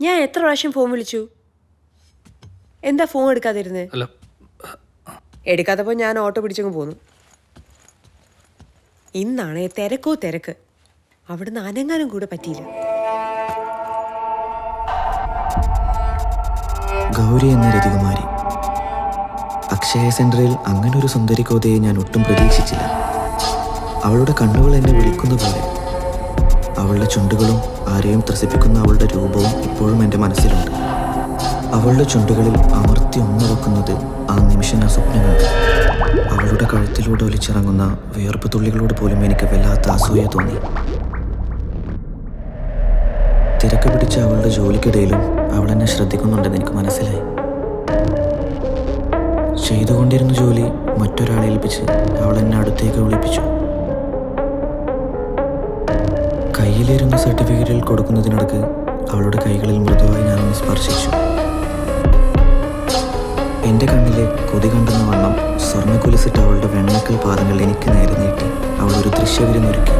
ഞാൻ എത്ര പ്രാവശ്യം ഫോൺ വിളിച്ചു? എന്താ ഫോൺ എടുക്കാതിരുന്നേ? അല്ല. എടുക്കാത്തപ്പോൾ ഞാൻ ഓട്ടോ പിടിച്ചങ്ങ് പോന്നു. ഇന്നാണ് തിരക്കോ തിരക്ക്. അവിടുന്ന് അനങ്ങാനും കൂടെ പറ്റിയില്ല. ഗൗരി എന്ന രതികുമാരി. അക്ഷയ സെന്ററിൽ അങ്ങനെ ഒരു സുന്ദരി കോതയെ ഞാൻ ഒട്ടും പ്രതീക്ഷിച്ചില്ല. അവളുടെ കണ്ണുകൾ എന്നെ വിളിക്കുന്ന പോലെ അവളുടെ ചുണ്ടുകളും ആരെയും ത്രസിപ്പിക്കുന്ന അവളുടെ രൂപവും ഇപ്പോഴും എന്റെ മനസ്സിലുണ്ട്. അവളുടെ ചുണ്ടുകളിൽ അമർത്തി ഒന്നു വെക്കുന്നത് ആ നിമിഷം സ്വപ്നമുണ്ട് അവളുടെ കഴുത്തിലൂടെ ഒലിച്ചിറങ്ങുന്ന വിയർപ്പ് തുള്ളികളോട് പോലും എനിക്ക് വല്ലാത്ത അസൂയ തോന്നി. തിരക്ക് പിടിച്ച അവളുടെ ജോലിക്കിടയിലും അവൾ എന്നെ ശ്രദ്ധിക്കുന്നുണ്ടെന്ന് എനിക്ക് മനസ്സിലായി. ചെയ്തുകൊണ്ടിരുന്ന ജോലി മറ്റൊരാളെ ഏൽപ്പിച്ച് അവൾ എന്നെ അടുത്തേക്ക് വിളിപ്പിച്ചു. കയ്യിലിരുന്ന സർട്ടിഫിക്കറ്റിൽ കൊടുക്കുന്നതിനിടക്ക് അവളുടെ കൈകളിൽ മൃദുവായി ഞാനൊന്ന് സ്പർശിച്ചു. എന്റെ കണ്ണിലെ കൊതി കണ്ടെന്ന വണ്ണം സ്വർണ കുലിച്ചിട്ട് അവളുടെ വെണ്ണക്കൽ പാദങ്ങൾ എനിക്ക് നേരെ നീട്ടി. അവൾ ഒരു ദൃശ്യവിരുന്നൊരുക്കി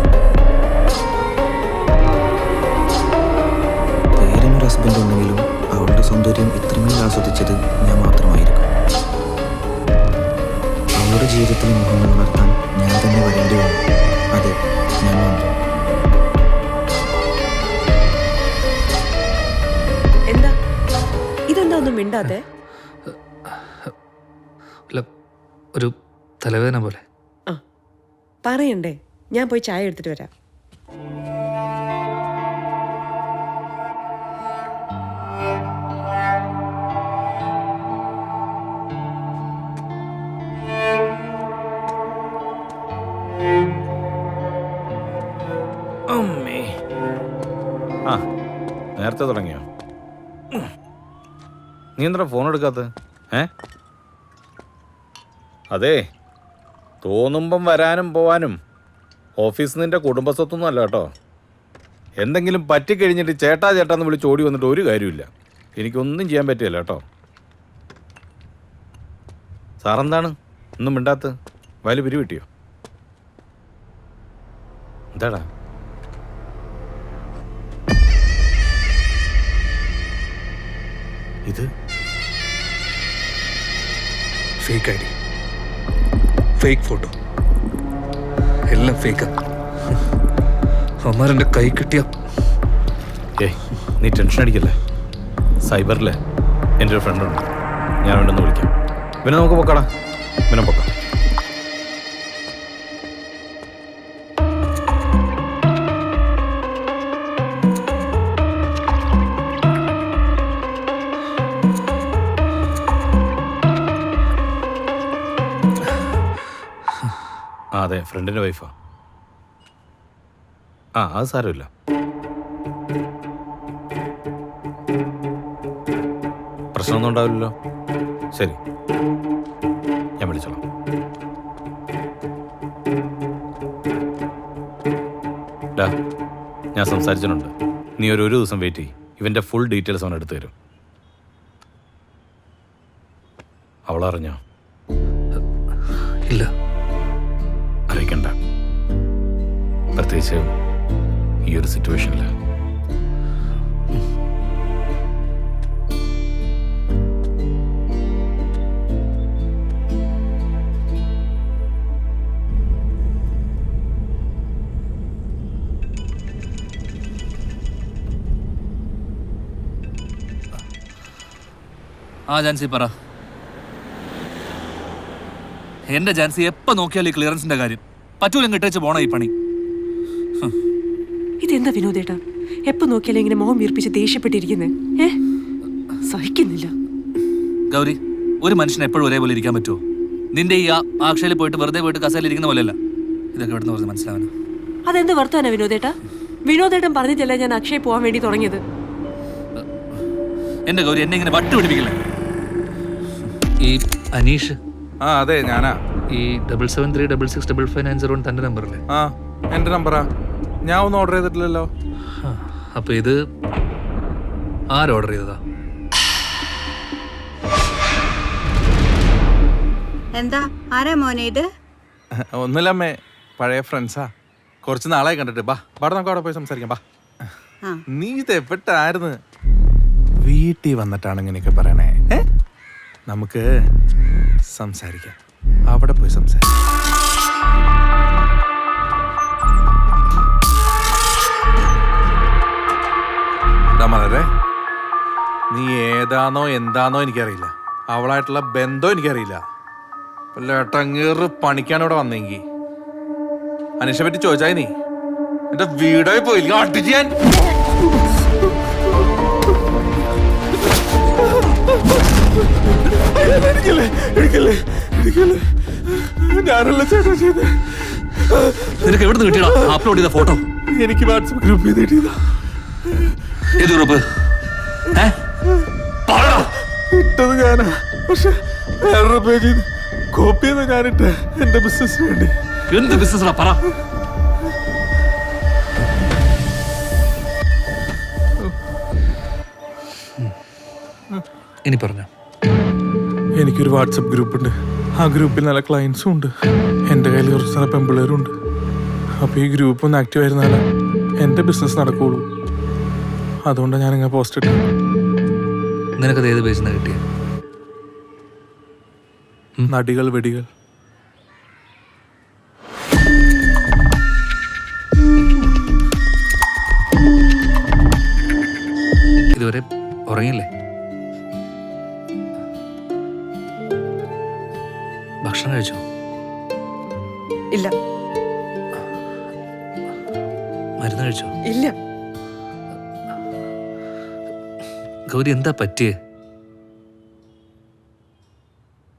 പേരിനൊരു ഹസ്ബൻഡ് ഉണ്ടെങ്കിലും അവളുടെ സൗന്ദര്യം ഇത്രമേൽ ആസ്വദിച്ചത് ഞാൻ മാത്രമായിരിക്കും. അവളുടെ ജീവിതത്തിലെ മുഖങ്ങൾ ഉണർത്താൻ ഞാൻ തന്നെ വരേണ്ടി വന്നു. അതെ ഞാൻ വന്നു. ഒന്നും മിണ്ടാതെ ഒരു തലവേദന പോലെ. ആ പറയണ്ടേ ഞാൻ പോയി ചായ എടുത്തിട്ട് വരാം. അമ്മേ. ആ നേരത്തെ തുടങ്ങിയോ. നീ എന്താ ഫോൺ എടുക്കാത്ത ഏ? അതെ തോന്നുമ്പം വരാനും പോവാനും. ഓഫീസ് നിന്റെ കുടുംബസ്വത്തൊന്നും അല്ല കേട്ടോ. എന്തെങ്കിലും പറ്റിക്കഴിഞ്ഞിട്ട് ചേട്ടാ ചേട്ടാന്ന് വിളിച്ച് ഓടി വന്നിട്ട് ഒരു കാര്യമില്ല എനിക്കൊന്നും ചെയ്യാൻ പറ്റില്ല കേട്ടോ. സാറെന്താണ്? ഒന്നും മിണ്ടാത്ത? വയൽ പിരി കിട്ടിയോ എന്താടാ? ഇത്? Fake I D fake photo. എല്ലാം ഫേക്കാ. അമ്മാരെന്റെ കൈ കിട്ടിയ ഏയ് നീ ടെൻഷൻ അടിക്കല്ലേ? സൈബറിലെ എന്റെ ഒരു ഫ്രണ്ടുണ്ട് ഞാൻ വേണ്ടെന്ന് വിളിക്കാം. പിന്നെ നമുക്ക് പൊക്കടാ. പിന്നെ പൊക്കാം. ഫ്രണ്ടിന്റെ വൈഫാ. ആ അത് സാരമില്ല. പ്രശ്നമൊന്നും ഉണ്ടാവില്ലല്ലോ. ശരി. ഞാൻ വിളിച്ചോളാം. ഡാ ഞാൻ സംസാരിച്ചിട്ടുണ്ട്. നീ ഒരു ഒരു ദിവസം വെയിറ്റ് ചെയ്യും. ഇവന്റെ ഫുൾ ഡീറ്റെയിൽസ് അവൻ എടുത്തു തരും. അവളറിഞ്ഞോ? ഇല്ല. പ്രത്യേകിച്ച് ഈ ഒരു സിറ്റുവേഷനിൽ ആ ജാൻസി പറ. എന്റെ ജാൻസി എപ്പോ നോക്കിയാലും ഈ ക്ലിയറൻസിന്റെ കാര്യം. പറ്റൂലും കിട്ടിച്ച് പോണ ഈ പണി. ഇതെന്താ വിനോദേട്ടാ? എപ്പോ നോക്കിയാലും ഇങ്ങനെ മോഹം വീർപ്പിച്ച് ദേഷ്യപ്പെട്ടിരിക്കുന്നേ? ഏ? സഹിക്കുന്നില്ല. ഗൗരി ഒരു മനുഷ്യൻ എപ്പോഴും ഒരേപോലെ ഇരിക്കാൻ പറ്റുമോ നിന്റെ ഈ ആക്ഷയിൽ പോയിട്ട് വെറുതെ പോയിട്ട് കസയിൽ ഇരിക്കുന്ന പോലെയല്ല. ഇതൊക്കെ ഇവിടുന്ന് നിന്ന് മനസ്സിലാവാനോ അതെന്ത് വർത്താനാ വിനോദേട്ടാ? വിനോദേട്ടൻ പറഞ്ഞിട്ടല്ല ഞാൻ അക്ഷയ പോവാൻ വേണ്ടി തുടങ്ങിയത്? എന്റെ ഗൗരി എന്നെ ഇങ്ങനെ വട്ട് പിടിപ്പിക്കില്ല? ഈ അനീഷ്? ആ അതെ ഞാനാ. ഈ double seven three double six double five nine zero തന്റെ നമ്പർ അല്ലേ? ആ എന്റെ നമ്പറാ ഞാൻ ഒന്നും ഓർഡർ ചെയ്തിട്ടില്ലല്ലോ. അപ്പൊ ഇത് ആര് ഓർഡർ ചെയ്തതാ? എന്താ? ആരാ മോനെ ഇത്? ഒന്നുമില്ലമ്മേ പഴയ ഫ്രണ്ട്സാ കുറച്ച് നാളായി കണ്ടിട്ട്. ബാ പാടെ നമുക്ക് അവിടെ പോയി സംസാരിക്കാം ബാ. നീ ഇത് എവിട്ടായിരുന്നു? വീട്ടിൽ വന്നിട്ടാണ് ഇങ്ങനെയൊക്കെ പറയണേ. നമുക്ക് സംസാരിക്കാം. അവിടെ പോയി സംസാരിക്കാം. ഏതാണോ എന്താണോ എനിക്കറിയില്ല. അവളായിട്ടുള്ള ബന്ധം എനിക്കറിയില്ല. ലേട്ടങ്ങേറ് പണിക്കാണ് ഇവിടെ വന്നെങ്കിൽ അനീഷെ പറ്റി ചോദിച്ചായി നീ എന്റെ വീടായി പോയില്ല അടിച്ച് ചെയ്യാൻ ഞാനല്ല ചേട്ടാ ചെയ്തേ. നിനക്ക് എവിടെ നിന്ന് കിട്ടിയടാ? അപ്ലോഡ് ചെയ്ത ഫോട്ടോ എനിക്ക് വാട്സപ്പ് ഗ്രൂപ്പ് ചെയ്തിട്ടാ ഏത് ഗ്രൂപ്പ് ഇട്ടത് ഞാനാ. പക്ഷെ വേറൊരു പേജിൽ കോപ്പി ചെയ്ത് ഞാനിട്ട് എന്റെ ബിസിനസ് വേണ്ടി. എന്ത് ബിസിനസ്സാ പറ. ഇനി പറഞ്ഞോ. എനിക്കൊരു വാട്സപ്പ് ഗ്രൂപ്പ് ഉണ്ട് ആ ഗ്രൂപ്പിൽ നല്ല ക്ലയൻസും ഉണ്ട്. എന്റെ കയ്യിൽ കുറച്ച് നല്ല പെമ്പിള്ളേരും ഉണ്ട്. അപ്പോൾ ഈ ഗ്രൂപ്പ് ഒന്ന് ആക്റ്റീവ് ആയിരുന്നാലേ എന്റെ ബിസിനസ് നടക്കുകയുള്ളൂ അതുകൊണ്ടാണ് ഞാനിങ്ങനെ പോസ്റ്റ് ഇട്ടത്. നിനക്കത് ഏത് പേജിൽ നിന്ന് കിട്ടിയ? നടികൾ വെടികൾ. ഇതുവരെ ഉറങ്ങിയില്ലേ? ഭക്ഷണം കഴിച്ചോ? ഇല്ല. മരുന്ന് കഴിച്ചോ? ഇല്ല. ഗൗരി എന്താ പറ്റിയേ?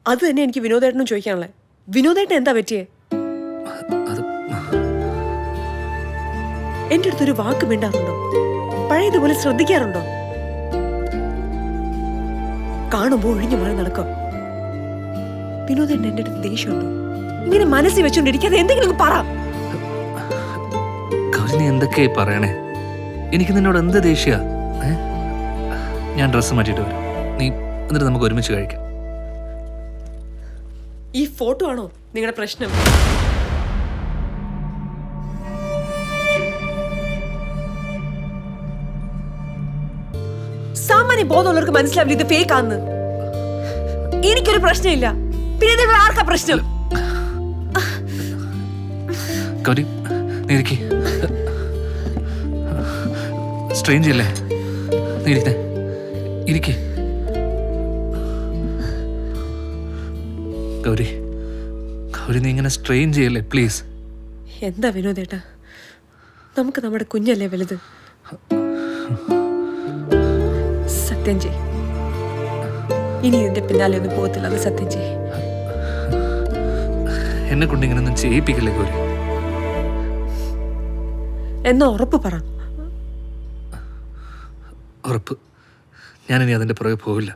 അത് തന്നെ എനിക്ക് വിനോദേട്ടനും ചോദിക്കാനുള്ളേ. വിനോദേട്ടൻ എന്താ പറ്റിയേ? എന്റെ അടുത്തൊരു വാക്ക് മിണ്ടാറുണ്ടോ? പഴയതുപോലെ ശ്രദ്ധിക്കാറുണ്ടോ? കാണുമ്പോ ഒഴിഞ്ഞു മാറി നടക്കും. വിനോദേട്ടൻ എന്റെ അടുത്ത് ദേഷ്യമുണ്ടോ? ഇങ്ങനെ മനസ്സിൽ വെച്ചോണ്ടിരിക്കാതെ എന്തെങ്കിലും പറ. ഗൗരി എന്തൊക്കെയായി പറയണേ? എനിക്ക് നിന്നോട് എന്ത് ദേഷ്യ? ഞാൻ ഡ്രസ്സ് മാറ്റിയിട്ട് വരാം. നീ എന്നിട്ട് നമുക്ക് ഒരുമിച്ച് കഴിക്കാം. ഈ ഫോട്ടോ ആണോ നിങ്ങളുടെ പ്രശ്നം? സാമാന്യ ബോധമുള്ളവർക്ക് മനസ്സിലാവില്ല ഇത് ഫേക്ക് ആന്ന് എനിക്കൊരു പ്രശ്നമില്ല. പിന്നെ ആർക്കാ പ്രശ്നം? നീ ഇരിക്കേ. സ്ട്രെയിൻ ചെയ്യല്ലേ നീ ഇരിക്കേ. ഗൗരി ഗൗരി നീ ഇങ്ങനെ സ്ട്രെയിൻ ചെയ്യല്ലേ പ്ലീസ് എന്താ വിനോദേട്ടാ? നമുക്ക് നമ്മുടെ കുഞ്ഞല്ലേ വലുത്? സത്യം ചെയ് ഇനി ഇതിന്റെ പിന്നാലെ ഒന്നും പോകത്തില്ല അത് സത്യം ചെയ് എന്നെ കൊണ്ട് ഇങ്ങനെ ഒന്നും ചെയ്യിപ്പിക്കല്ലേ ഗൗരി? എന്നാ ഉറപ്പ് പറ. ഉറപ്പ്. ഞാനിനി അതിന്റെ പുറകെ പോവില്ല.